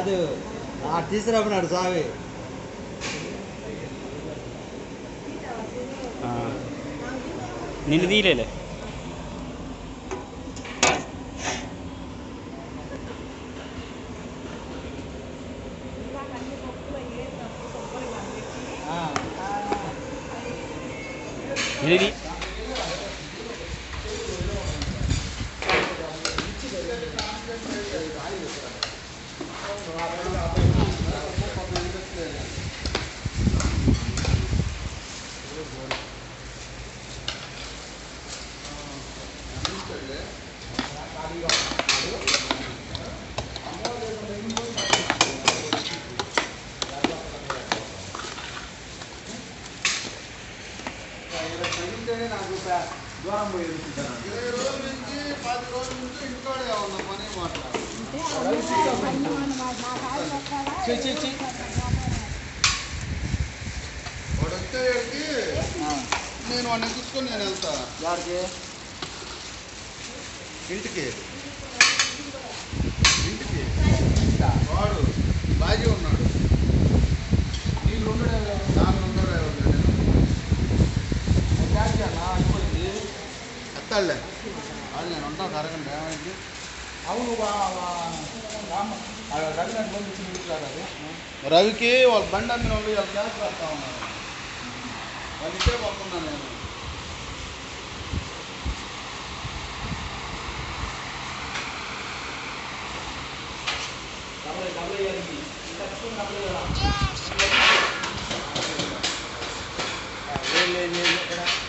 కాదు ఆ తీసుకురమ్మన్నాడు స్వామి ఆ. నిన్ను తీయలేలే ఆ. నిన్ను తీ ఇరవై రోజుల నుంచి పది రోజుల నుంచి ఇంటికాడే ఉన్న పని మాట్లాడు వాడు వచ్చేటికి నేను వాడిని ఎక్కించుకొని నేను వెళ్తా. ఇంటికి. ఇంటికి. వాడు బాజీ ఉన్నాడు. నాలుగు ఉండడు ఎత్తాడులే అది నేను ఉంటాను అరగంట ఏమైంది అవును రఘునాథ్ బంధు చూపించారు అది రవికి వాళ్ళ బండి అమ్మిన వాళ్ళు వీళ్ళ క్లాస్ పెడతా ఉన్నారు వాళ్ళు ఇచ్చే పంపున్నాను నేను అటు ఇటు ఉండు చేస్తా ఉండు అయిపోక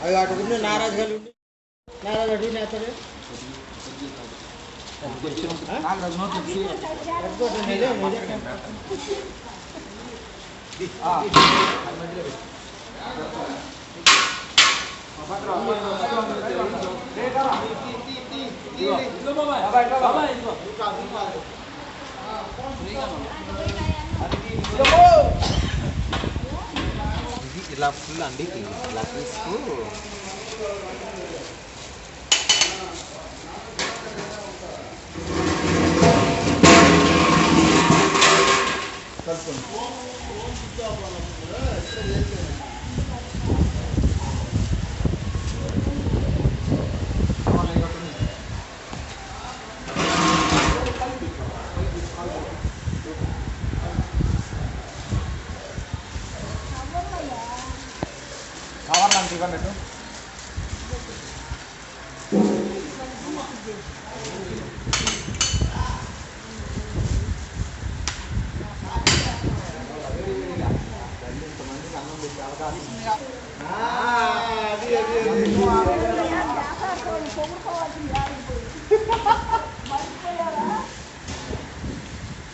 అవి అటు ఉండు నారాజు గారు ఉండు నారాజు అటు నేస్తాడు నాగరాజు నోట్లు ఇచ్చి, ఆ, అది మధ్యలో పెట్టు. ఇదిగో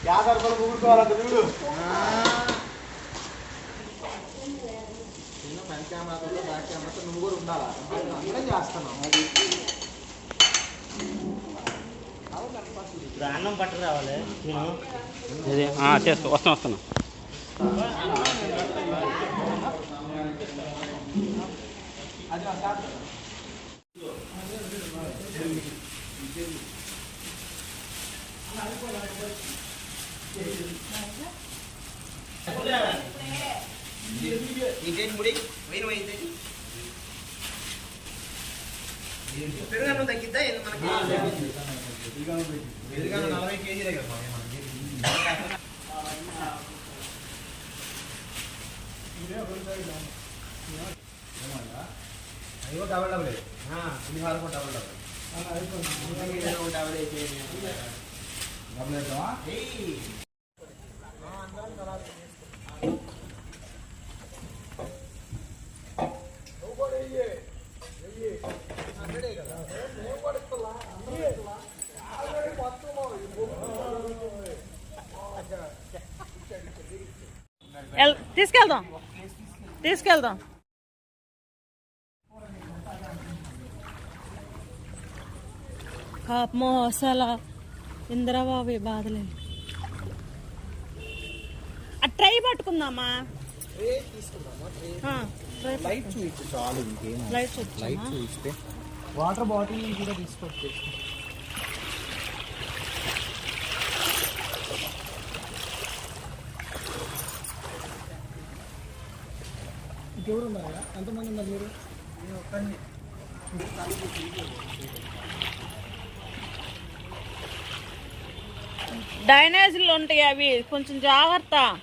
యాభై రూపాయలు కూడుకోవాలంట చూడు చిన్న ఫ్రంట్ కెమెరాతో బ్యాక్ కెమెరాతో నువ్వు కూడా ఉండాలా అందరం చేస్తున్నావు ఇప్పుడు అన్నం పట్టు రావాలి నేను చేస్తా వస్తాను వస్తాను పెరుగన్నం తగ్గిద్దా ఏంది మనకి పెరుగన్నం నలభై కేజీలే కదా మనకి అయ్యో డబల్ డబుల్ పులిహార కూడా డబల్ డబుల్ డబుల్ డబ్బులు వేద్దామా? తీసుకెళ్దాం. తీసుకెళ్దాం. పాపమో అసలు ఇందిరాబాబు బాధలేదు ఆ ట్రై పట్టుకుందామా? లైట్ చూపించు చాలు ఇంకేం లైట్స్ లైట్ వచ్చామా చూపిస్తే వాటర్ బాటిల్ కూడా తీసుకొచ్చి ఇంకెవరు ఉన్నారా? ఎంతమంది ఉన్నారు మీరు? డైనేజీలు ఉంటాయి అవి. కొంచెం జాగ్రత్త.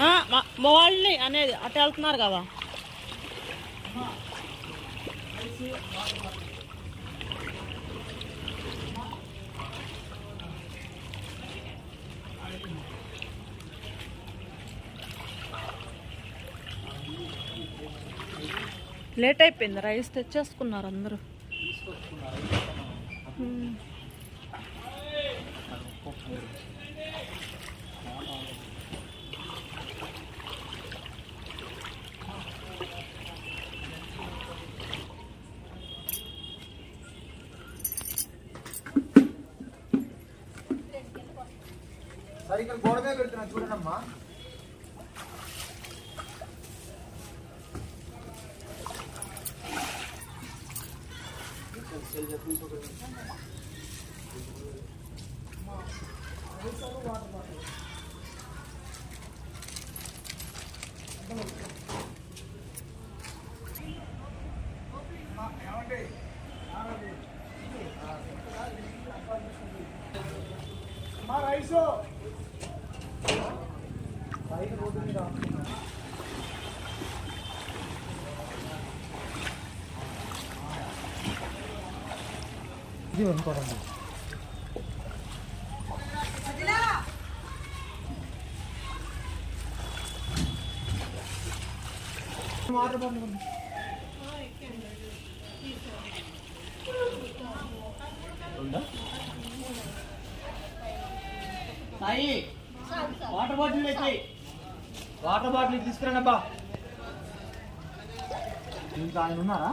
ఆ, మా- మా వాళ్ళని అనేది అటు వెళ్తున్నారు కదా. లేట్ అయిపోయింది. రైస్ తెచ్చేసుకున్నారు అందరూ. హ్మ్. సరే ఇక్కడ గోడ మీద పెడుతున్నా చూడండమ్మా ఇది అనుకోండి వాటర్ బాటిల్ సాయి వాటర్ బాటిల్ అయితే. వాటర్ బాటిల్ తీసుకురండి అబ్బా ఇంకా ఆయన ఉన్నారా?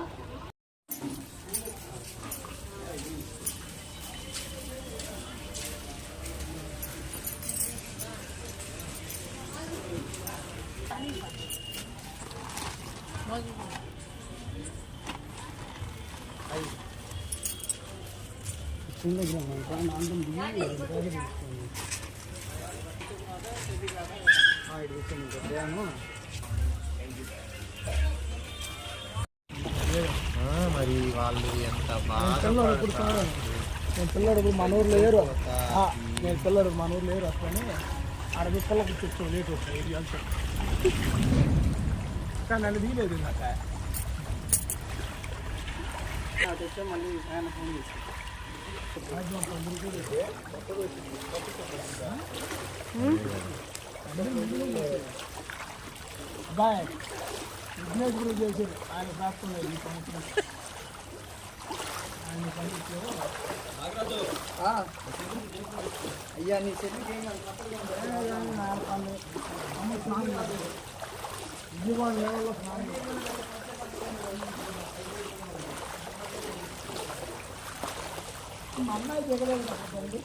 మరి వాళ్ళు ఎంత బాగా నేను పిల్లడు ఇప్పుడు మన ఊర్లో లేరు నేను పిల్లడు మన ఊర్లో లేరు అట్లని అరవై పిల్లలకు చెప్తాను లేట్ వస్తాయి. ఇది అంతా కానీ నన్ను దిగలేదు ఇందాక తెచ్చా మళ్ళీ ఆయన ఫోన్ చేసి బాయ్ బిజినెస్ కూడా చేశారు ఆయన దాక్కున్నారు ఈ సంవత్సరం ఆయన పండించారు అయ్యా నీ చెల్లికి ఏం మా అమ్మాయి దిగలేదు కదండి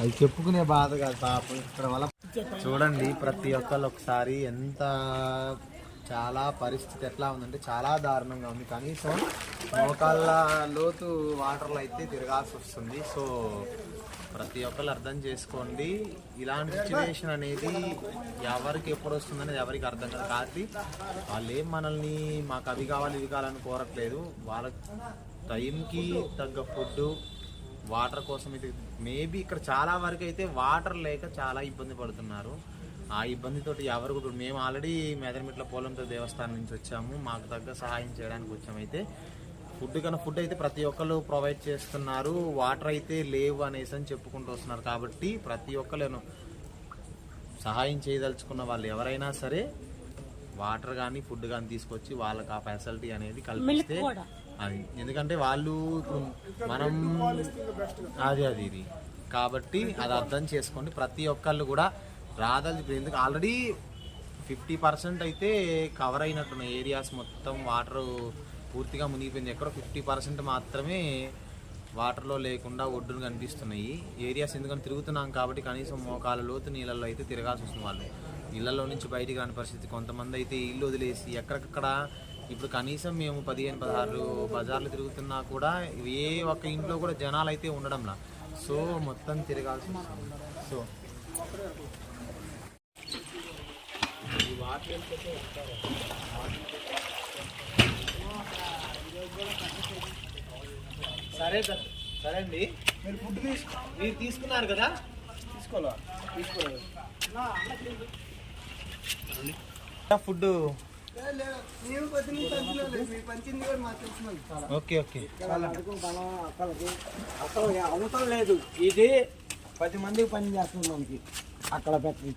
అది చెప్పుకునే బాధ కాదు పాపం. ఇక్కడ వల్ల చూడండి ప్రతి ఒక్కళ్ళు ఒకసారి ఎంత చాలా పరిస్థితి ఎట్లా ఉందంటే చాలా దారుణంగా ఉంది. కనీసం మోకాళ్ళ లోతు వాటర్లో అయితే తిరగాల్సి వస్తుంది. సో ప్రతి ఒక్కళ్ళు అర్థం చేసుకోండి. ఇలాంటి సిచ్యువేషన్ అనేది ఎవరికి ఎప్పుడు వస్తుందనేది ఎవరికి అర్థం కాదు. కాబట్టి వాళ్ళు ఏం మనల్ని మాకు అవి కావాలి ఇవి కావాలని కోరట్లేదు. వాళ్ళ టైంకి తగ్గ ఫుడ్ వాటర్ కోసం ఇది మేబీ ఇక్కడ చాలా వరకు అయితే వాటర్ లేక చాలా ఇబ్బంది పడుతున్నారు. ఆ ఇబ్బందితోటి ఎవరు కూడా మేము ఆల్రెడీ మెదర్మిట్ల పోలంతో దేవస్థానం నుంచి వచ్చాము. మాకు తగ్గ సహాయం చేయడానికి వచ్చామైతే ఫుడ్ కన్నా ఫుడ్ అయితే ప్రతి ఒక్కరు ప్రొవైడ్ చేస్తున్నారు. వాటర్ అయితే లేవు అనేసి అని చెప్పుకుంటూ వస్తున్నారు. కాబట్టి ప్రతి ఒక్కరు సహాయం చేయదలుచుకున్న వాళ్ళు ఎవరైనా సరే వాటర్ కానీ ఫుడ్ కానీ తీసుకొచ్చి వాళ్ళకి ఆ ఫెసిలిటీ అనేది కల్పిస్తే. అది. ఎందుకంటే వాళ్ళు ఇప్పుడు మనం అది అది ఇది. కాబట్టి అది అర్థం చేసుకోండి ప్రతి ఒక్కళ్ళు కూడా రాదలు ఎందుకు ఆల్రెడీ ఫిఫ్టీ పర్సెంట్ అయితే కవర్ అయినట్టున్న ఏరియాస్ మొత్తం వాటర్ పూర్తిగా మునిగిపోయింది. ఎక్కడో ఫిఫ్టీ పర్సెంట్ మాత్రమే వాటర్లో లేకుండా ఒడ్డును కనిపిస్తున్నాయి. ఏరియాస్ ఎందుకంటే తిరుగుతున్నాం కాబట్టి కనీసం మోకాల లోతు నీళ్ళల్లో అయితే తిరగాల్సి వస్తుంది వాళ్ళు. నీళ్ళల్లో నుంచి బయటికి రాని పరిస్థితి. కొంతమంది అయితే ఇల్లు వదిలేసి ఎక్కడికక్కడ ఇప్పుడు కనీసం మేము పదిహేను పదహారు బజార్లు తిరుగుతున్నా కూడా ఏ ఒక్క ఇంట్లో కూడా జనాలు అయితే ఉండడంలా. సో మొత్తం తిరగాల్సి వస్తుంది. సో. సరే సార్ సరే. అండి. మీరు ఫుడ్ తీసుకు మీరు తీసుకున్నారు కదా? తీసుకోవాలా? తీసుకోలేదు. Food okay okay. అసలు అవసరం లేదు. ఇది పది మందికి పని చేస్తుంది మనకి. అక్కడ పెట్టి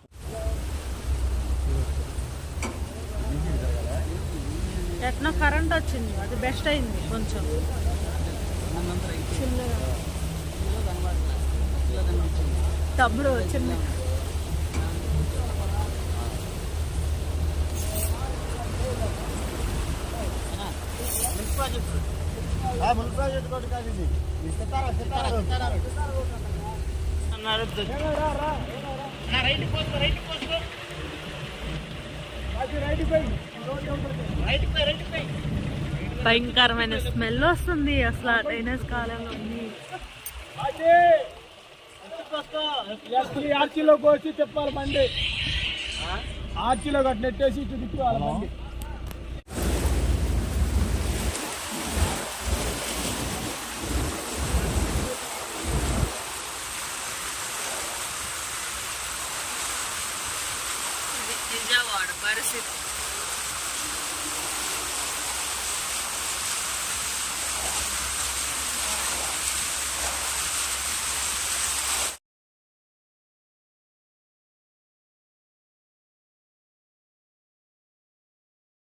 ఎట్లా కరెంట్ వచ్చింది. అది బెస్ట్ అయింది కొంచెం. తమ్ముడు చిన్న రైట్ ప్రాజెక్ట్ కూడా కాదు ఇది ఇది రైట్ సితారా భయంకరమైన స్మెల్ వస్తుంది. అసలు ఆ డ్రైనేజ్ కాలంలో ఉంది. ఆర్చీలోకి వచ్చి చెప్పాలి బండి ఆర్చీలో కట్టి నెట్టేసి ఇటు తిప్పి వాళ్ళ బండి పరిస్థితి.